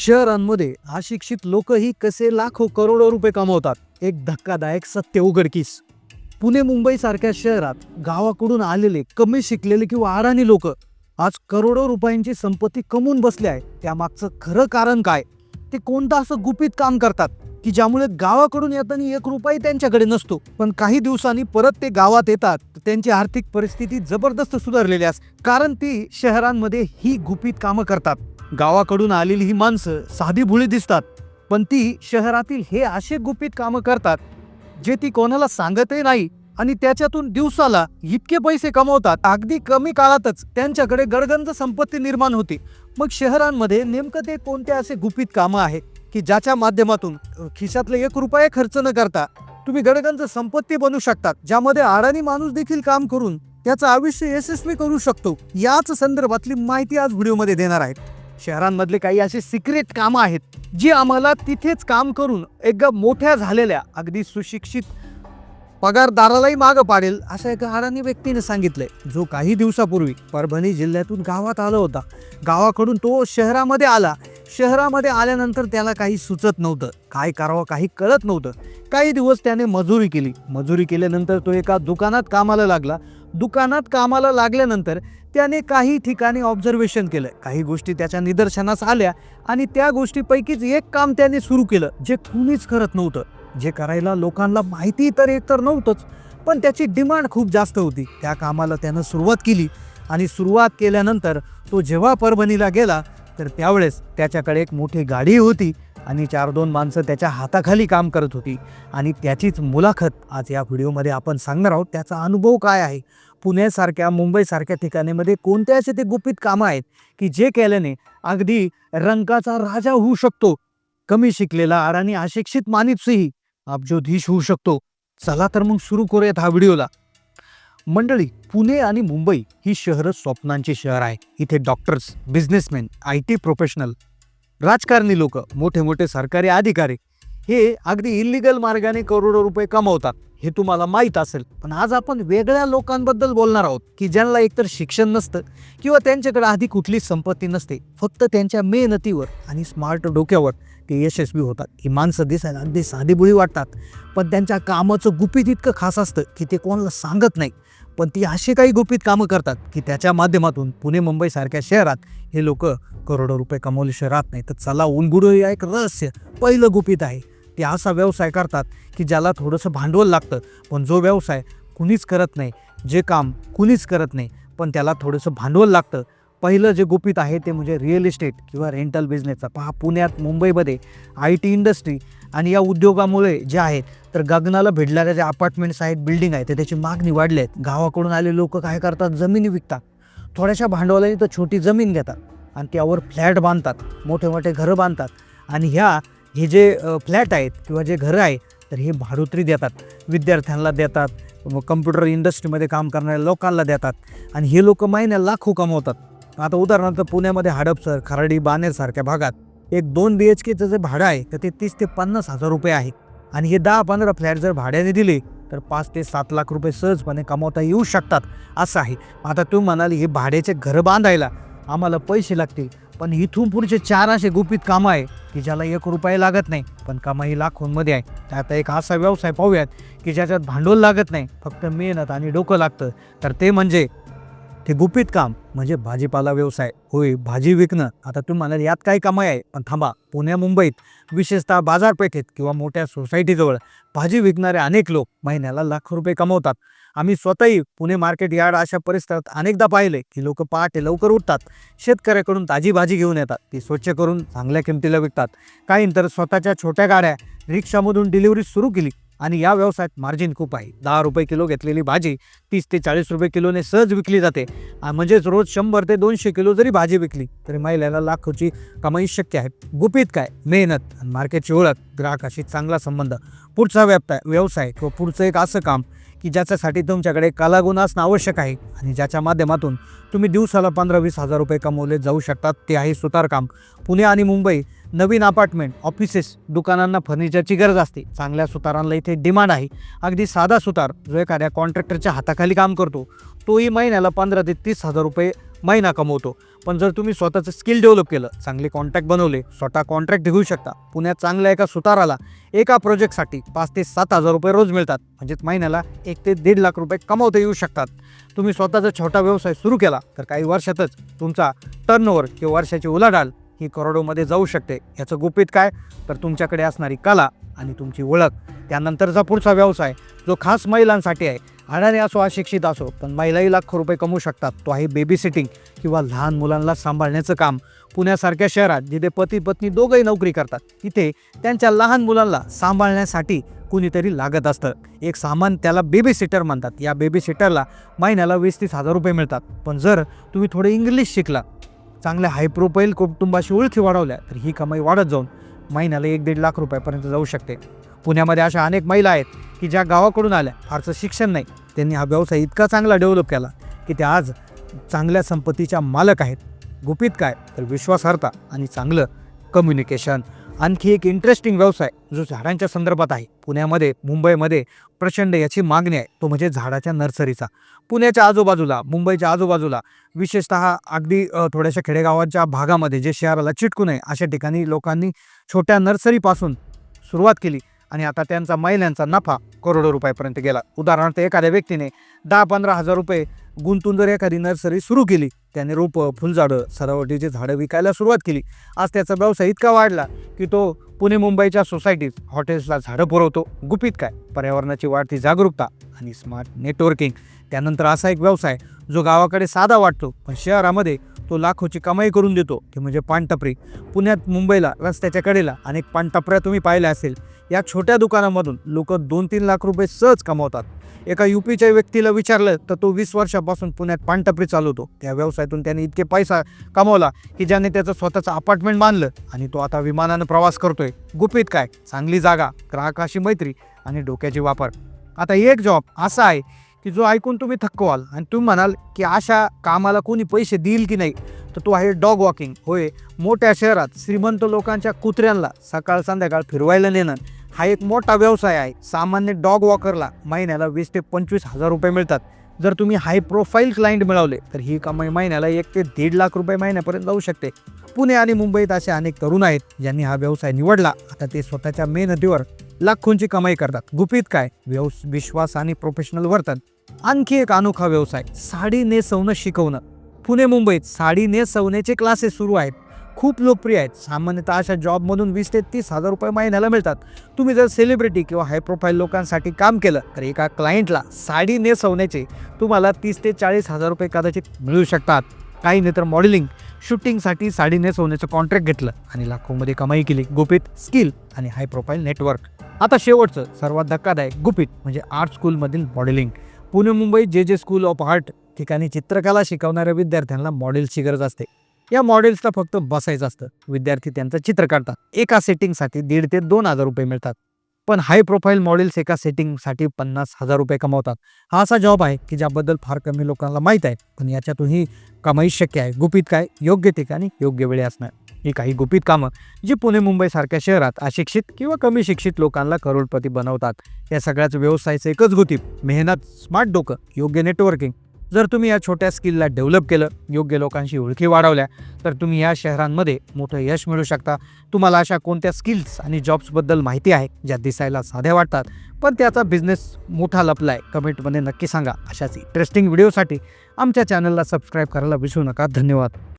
शहरांमध्ये अशिक्षित लोकही कसे लाखो करोडो रुपये कमवतात एक धक्कादायक सत्य उघडकीस. पुणे मुंबई सारख्या शहरात गावाकडून आलेले कमी शिकलेले किंवा अडाणी लोक आज करोडो रुपयांची संपत्ती कमवून बसले आहे त्यामागचं खरं कारण काय? ते कोणतं असं गुपित काम करतात की ज्यामुळे गावाकडून येताना एक रुपयाही त्यांच्याकडे नसतो? पण काही दिवसांनी परत ते गावात येतात त्यांची आर्थिक परिस्थिती जबरदस्त सुधारलेली असते. कारण ती शहरांमध्ये ही गुपित कामं करतात. गावाकडून आलेली ही माणसं साधी भुळी दिसतात पण ती शहरातील हे असे गुपित कामं करतात जे ती कोणाला सांगतही नाही आणि त्याच्यातून दिवसाला इतके पैसे कमवतात. अगदी कमी काळातच त्यांच्याकडे गडगंज संपत्ती निर्माण होते. मग शहरांमध्ये नेमकं ते कोणते असे गुपित कामं आहे की ज्याच्या माध्यमातून खिशातले एक रुपये खर्च न करता तुम्ही गडगंज संपत्ती बनू शकतात ज्यामध्ये अडाणी माणूस देखील काम करून त्याचं आयुष्य यशस्वी करू शकतो? याच संदर्भातली माहिती आज व्हिडिओमध्ये देणार आहेत. शहरांमधले काही असे सिक्रेट कामं आहेत जी आम्हाला तिथेच काम करून एकदा मोठ्या झालेल्या अगदी सुशिक्षित पगारदारालाही मागं पाडेल असं एका अडाणी व्यक्तीने सांगितलंय जो काही दिवसापूर्वी परभणी जिल्ह्यातून गावात आला होता. गावाकडून तो शहरामध्ये आला. शहरामध्ये आल्यानंतर त्याला काही सुचत नव्हतं. काय करावं काही कळत नव्हतं. काही दिवस त्याने मजुरी केली. मजुरी केल्यानंतर तो एका दुकानात कामाला लागला. दुकानात कामाला लागल्यानंतर त्याने काही ठिकाणी ऑब्झर्वेशन केलं. काही गोष्टी त्याच्या निदर्शनास आल्या आणि त्या गोष्टीपैकीच एक काम त्याने सुरू केलं जे कुणीच करत नव्हतं. जे करायला लोकांना माहिती तर एकतर नव्हतंच पण त्याची डिमांड खूप जास्त होती. त्या कामाला त्यानं सुरुवात केली आणि सुरुवात केल्यानंतर तो जेव्हा परभणीला गेला तर त्यावेळेस त्याच्याकडे एक मोठी गाडी होती. आणि चार दोन माणसं त्याच्या हाताखाली काम करत होती. आणि त्याचीच मुलाखत आज या व्हिडिओमध्ये आपण सांगणार आहोत त्याचा अनुभव काय आहे? पुण्यासारख्या मुंबईसारख्या ठिकाणीमध्ये कोणते असे ते गुपित कामं आहेत की जे केल्याने अगदी रंकाचा राजा होऊ शकतो? कमी शिकलेला आणि अशिक्षित माणूसही अब्जोधीश होऊ शकतो. चला तर मग सुरू करूयात हा व्हिडिओला. मंडळी पुणे आणि मुंबई ही शहरं स्वप्नांची शहर आहे. इथे doctors businessman I T professional राजकारणी लोक मोठे मोठे सरकारी अधिकारी हे अगदी इलिगल मार्गाने करोडो रुपये कमवतात. हे तुम्हाला माहीत असेल. पण आज आपण वेगळ्या लोकांबद्दल बोलणार आहोत की ज्यांना एकतर शिक्षण नसतं किंवा त्यांच्याकडे आधी कुठलीच संपत्ती नसते फक्त त्यांच्या मेहनतीवर आणि स्मार्ट डोक्यावर ते यशस्वी होतात. ही माणसं दिसायला अगदी साधीबुळी वाटतात. पण त्यांच्या कामाचं गुपित इतकं खास असतं की ते कोणाला सांगत नाही. पण ती अशी काही गुपित कामं करतात की त्याच्या माध्यमातून पुणे मुंबईसारख्या शहरात हे लोक करोडो रुपये कमवले राहत नाही. तर चला उलगुडू या एक रहस्य पहिलं गुपित आहे. ते असा व्यवसाय करतात की ज्याला थोडंसं भांडवल लागतं पण जो व्यवसाय कुणीच करत नाही जे काम कुणीच करत नाही पण त्याला थोडंसं भांडवल लागतं. पहिलं जे गुपित आहे ते म्हणजे रिअल इस्टेट किंवा रेंटल बिझनेसचा पहा पुण्यात मुंबईमध्ये आय टी इंडस्ट्री आणि या उद्योगामुळे जे आहेत तर गगनाला भिडणाऱ्या ज्या अपार्टमेंट्स आहेत बिल्डिंग आहेत तर त्याची मागणी वाढली आहेत गावाकडून आले लोक काय करतात? जमिनी विकतात. थोड्याशा भांडवलाने तर छोटी जमीन घेतात आणि त्यावर फ्लॅट बांधतात. मोठे मोठे घरं बांधतात. आणि ह्या हे जे फ्लॅट आहेत किंवा जे घरं आहे तर हे भाडोत्री देतात. विद्यार्थ्यांना देतात. मग कम्प्युटर इंडस्ट्रीमध्ये काम करणाऱ्या लोकांना देतात. आणि हे लोक महिन्याला लाखो कमवतात. आता उदाहरणार्थ पुण्यामध्ये हडपसर खराडी बानेरसारख्या भागात एक दोन बी एच केचं जे भाडं आहे तर ते तीस ते पन्नास हजार रुपये आहे. आणि हे दहा पंधरा फ्लॅट जर भाड्याने दिले तर पाच ते सात लाख रुपये सहजपणे कमावता येऊ शकतात. असं आहे. आता तुम्ही म्हणाल हे भाड्याचे घरं बांधायला आम्हाला पैसे लागतील पण इथून पुढचे चार असे गुपित कामं आहे की ज्याला एक रुपये लागत नाही पण कमाई लाखोंमध्ये आहे. त्यात आता एक असा व्यवसाय पाहूयात की ज्याच्यात भांडवल लागत नाही फक्त मेहनत आणि डोकं लागतं. तर ते म्हणजे ते गुपित काम म्हणजे भाजीपाला व्यवसाय. होय भाजी विकणं. आता तुम्ही म्हणाल यात काही कमाई आहे. पण थांबा पुण्या मुंबईत विशेषतः बाजारपेठेत किंवा मोठ्या सोसायटीजवळ भाजी विकणारे अनेक लोक महिन्याला लाख रुपये कमवतात. आम्ही स्वतःही पुणे मार्केट यार्ड अशा परिसरात अनेकदा पाहिले की लोक पहाटे लवकर उठतात. शेतकऱ्याकडून ताजी भाजी घेऊन येतात. ती स्वच्छ करून चांगल्या किमतीला विकतात. काहींतर स्वतःच्या छोट्या गाड्या रिक्षामधून डिलिव्हरी सुरू केली. आणि या व्यवसायात मार्जिन खूप आहे. दहा रुपये किलो घेतलेली भाजी तीस ते चाळीस रुपये किलोने सहज विकली जाते. म्हणजेच रोज शंभर ते दोनशे किलो जरी भाजी विकली तरी महिलेला लाखोची कमाई शक्य आहे. गुपित काय? मेहनत आणि मार्केटची ओळख ग्राहकाशी चांगला संबंध पुढचा व्यवसाय व्यवसाय किंवा पुढचं एक असं काम की ज्याच्यासाठी तुमच्याकडे कलागुण असणं आवश्यक आहे आणि ज्याच्या माध्यमातून तुम्ही दिवसाला पंधरा वीस हजार रुपये कमवले जाऊ शकतात ते आहे सुतारकाम. पुणे आणि मुंबई नवीन अपार्टमेंट ऑफिसेस दुकानांना फर्निचरची गरज असते. चांगल्या सुतारांना इथे डिमांड आहे. अगदी साधा सुतार जो एखाद्या कॉन्ट्रॅक्टरच्या हाताखाली काम करतो. तोही महिन्याला पंधरा ते तीस हजार रुपये महिना कमवतो पण जर तुम्ही स्वतःचं स्किल डेव्हलप केलं चांगले कॉन्टॅक्ट बनवले स्वतः कॉन्ट्रॅक्ट घेऊ शकता. पुण्यात चांगल्या एका सुताराला एका प्रोजेक्टसाठी पाच ते सात हजार रुपये रोज मिळतात. म्हणजेच महिन्याला एक ते दीड लाख रुपये कमावता येऊ शकतात. तुम्ही स्वतःचा छोटा व्यवसाय सुरू केला तर काही वर्षातच तुमचा टर्नओव्हर किंवा वर्षाची उलाढाल ही करोडोमध्ये जाऊ शकते. याचं गुपित काय? तर तुमच्याकडे असणारी कला आणि तुमची ओळख. त्यानंतरचा पुढचा व्यवसाय जो खास महिलांसाठी आहे अडाणी असो अशिक्षित असो पण महिलाही लाखो रुपये कमवू शकतात. तो आहे बेबी सिटिंग किंवा लहान मुलांना सांभाळण्याचं काम. पुण्यासारख्या शहरात जिथे पती पत्नी दोघंही नोकरी करतात तिथे त्यांच्या लहान मुलांना सांभाळण्यासाठी कुणीतरी लागत असतं. एक सामान त्याला बेबी सिटर म्हणतात. या बेबी सिटरला महिन्याला वीस तीस हजार रुपये मिळतात. पण जर तुम्ही थोडं इंग्लिश शिकला चांगल्या हाय प्रोफाईल कुटुंबाशी ओळखी वाढवल्या तर ही कमाई वाढत जाऊन महिन्याला एक दीड लाख रुपयापर्यंत जाऊ शकते. पुण्यामध्ये अशा अनेक महिला आहेत की ज्या गावाकडून आल्या. फारसं शिक्षण नाही. त्यांनी हा व्यवसाय इतका चांगला डेव्हलप केला की ते आज चांगल्या संपत्तीच्या मालक आहेत. गुपित काय? तर विश्वासार्हता आणि चांगलं कम्युनिकेशन आणखी एक इंटरेस्टिंग व्यवसाय जो झाडांच्या संदर्भात आहे. पुण्यामध्ये मुंबईमध्ये प्रचंड याची मागणी आहे. तो म्हणजे झाडाच्या नर्सरीचा. पुण्याच्या आजूबाजूला मुंबईच्या आजूबाजूला विशेषतः अगदी थोड्याशा खेडेगावाच्या भागामध्ये जे शहराला चिटकून आहे अशा ठिकाणी लोकांनी छोट्या नर्सरीपासून सुरुवात केली. आणि आता त्यांचा महिन्यांचा नफा करोडो रुपयापर्यंत गेला. उदाहरणार्थ एखाद्या व्यक्तीने दहा पंधरा हजार रुपये गुंतून जर एखादी नर्सरी सुरू केली त्याने रोपं फुलझाडं सरावटीची झाडं विकायला सुरुवात केली. आज त्याचा व्यवसाय इतका वाढला की तो पुणे मुंबईच्या सोसायटीत हॉटेल्सला झाडं पुरवतो. गुपित काय? पर्यावरणाची वाढती जागरूकता आणि स्मार्ट नेटवर्किंग. त्यानंतर असा एक व्यवसाय जो गावाकडे साधा वाटतो पण शहरामध्ये तो लाखोची कमाई करून देतो ते म्हणजे पानटपरी. पुण्यात मुंबईला रस्त्याच्या कडेला अनेक पानटपऱ्या तुम्ही पाहिल्या असेल या छोट्या दुकानामधून लोक दोन तीन लाख रुपये सहज कमावतात. एका युपीच्या व्यक्तीला विचारलं तर तो वीस वर्षापासून पुण्यात पानटपरी चालवतो. त्या व्यवसायातून त्याने इतके पैसा कमावला की ज्याने त्याचं स्वतःचं अपार्टमेंट बांधलं आणि तो आता विमानानं प्रवास करतोय. गुपित काय? चांगली जागा ग्राहकाशी मैत्री आणि डोक्याची वापर. आता एक जॉब असा आहे की जो ऐकून तुम्ही थक्क व्हाल. आणि तुम्ही म्हणाल की अशा कामाला कोणी पैसे देईल की नाही तर तो आहे डॉग वॉकिंग होय मोठ्या शहरात श्रीमंत लोकांच्या कुत्र्यांना सकाळ संध्याकाळ फिरवायला नेणं हा एक मोठा व्यवसाय आहे. सामान्य डॉग वॉकरला महिन्याला वीस ते पंचवीस हजार रुपये मिळतात. जर तुम्ही हाय प्रोफाईल क्लायंट मिळवले तर ही कमाई महिन्याला एक ते दीड लाख रुपये महिन्यापर्यंत जाऊ शकते. पुणे आणि मुंबईत असे अनेक तरुण आहेत ज्यांनी हा व्यवसाय निवडला. आता ते स्वतःच्या मेहनतीवर लाखोंची कमाई करतात. गुपित काय? व्यवस विश्वास आणि प्रोफेशनल वर्तन. आणखी एक अनोखा व्यवसाय साडी नेसवणं शिकवणं. पुणे मुंबईत साडी नेसवण्याचे क्लासेस सुरू आहेत. खूप लोकप्रिय आहेत. सामान्यतः अशा जॉबमधून वीस ते तीस हजार रुपये महिन्याला मिळतात. तुम्ही जर सेलिब्रिटी किंवा हाय प्रोफाईल लोकांसाठी काम केलं तर एका क्लायंटला साडी नेसवण्याचे तुम्हाला तीस ते चाळीस हजार रुपये कदाचित मिळू शकतात. काही नाही तर मॉडेलिंग शूटिंगसाठी साडी नेसवण्याचं कॉन्ट्रॅक्ट घेतलं आणि लाखोमध्ये कमाई केली. गुपित स्किल आणि हाय प्रोफाईल नेटवर्क आता शेवटचं सर्वात धक्कादायक गुपित म्हणजे art स्कूलमधील modelling Pune Mumbai J J school of art ठिकाणी चित्रकला शिकवणाऱ्या विद्यार्थ्यांना मॉडेल्सची गरज असते. या मॉडेल्सला फक्त बसायचं असतं. विद्यार्थी त्यांचं चित्र काढतात. एका सेटिंगसाठी दीड ते दोन हजार रुपये मिळतात. पण हाय प्रोफाईल मॉडेल्स एका सेटिंगसाठी पन्नास हजार रुपये कमावतात. हा असा जॉब आहे की ज्याबद्दल फार कमी लोकांना माहीत आहे. पण याच्यातूनही कमाई शक्य आहे. गुपित काय? योग्य ठिकाणी योग्य वेळी असणार. ही काही गुपित कामं जी पुणे मुंबईसारख्या शहरात अशिक्षित किंवा कमी शिक्षित लोकांना करोडपती बनवतात. या सगळ्याच व्यवसायाचं एकच गुपित मेहनत स्मार्ट डोकं योग्य नेटवर्किंग जर तुम्ही या छोट्या स्किलला डेव्हलप केलं योग्य लोकांशी ओळखी वाढवल्या तर तुम्ही या शहरांमध्ये मोठं यश मिळू शकता. तुम्हाला अशा कोणत्या स्किल्स आणि जॉब्सबद्दल माहिती आहे ज्या दिसायला साध्या वाटतात? पण त्याचा बिझनेस मोठा लपला आहे कमेंटमध्ये नक्की सांगा. अशाच इंटरेस्टिंग व्हिडिओसाठी आमच्या चॅनलला सबस्क्राईब करायला विसरू नका. धन्यवाद.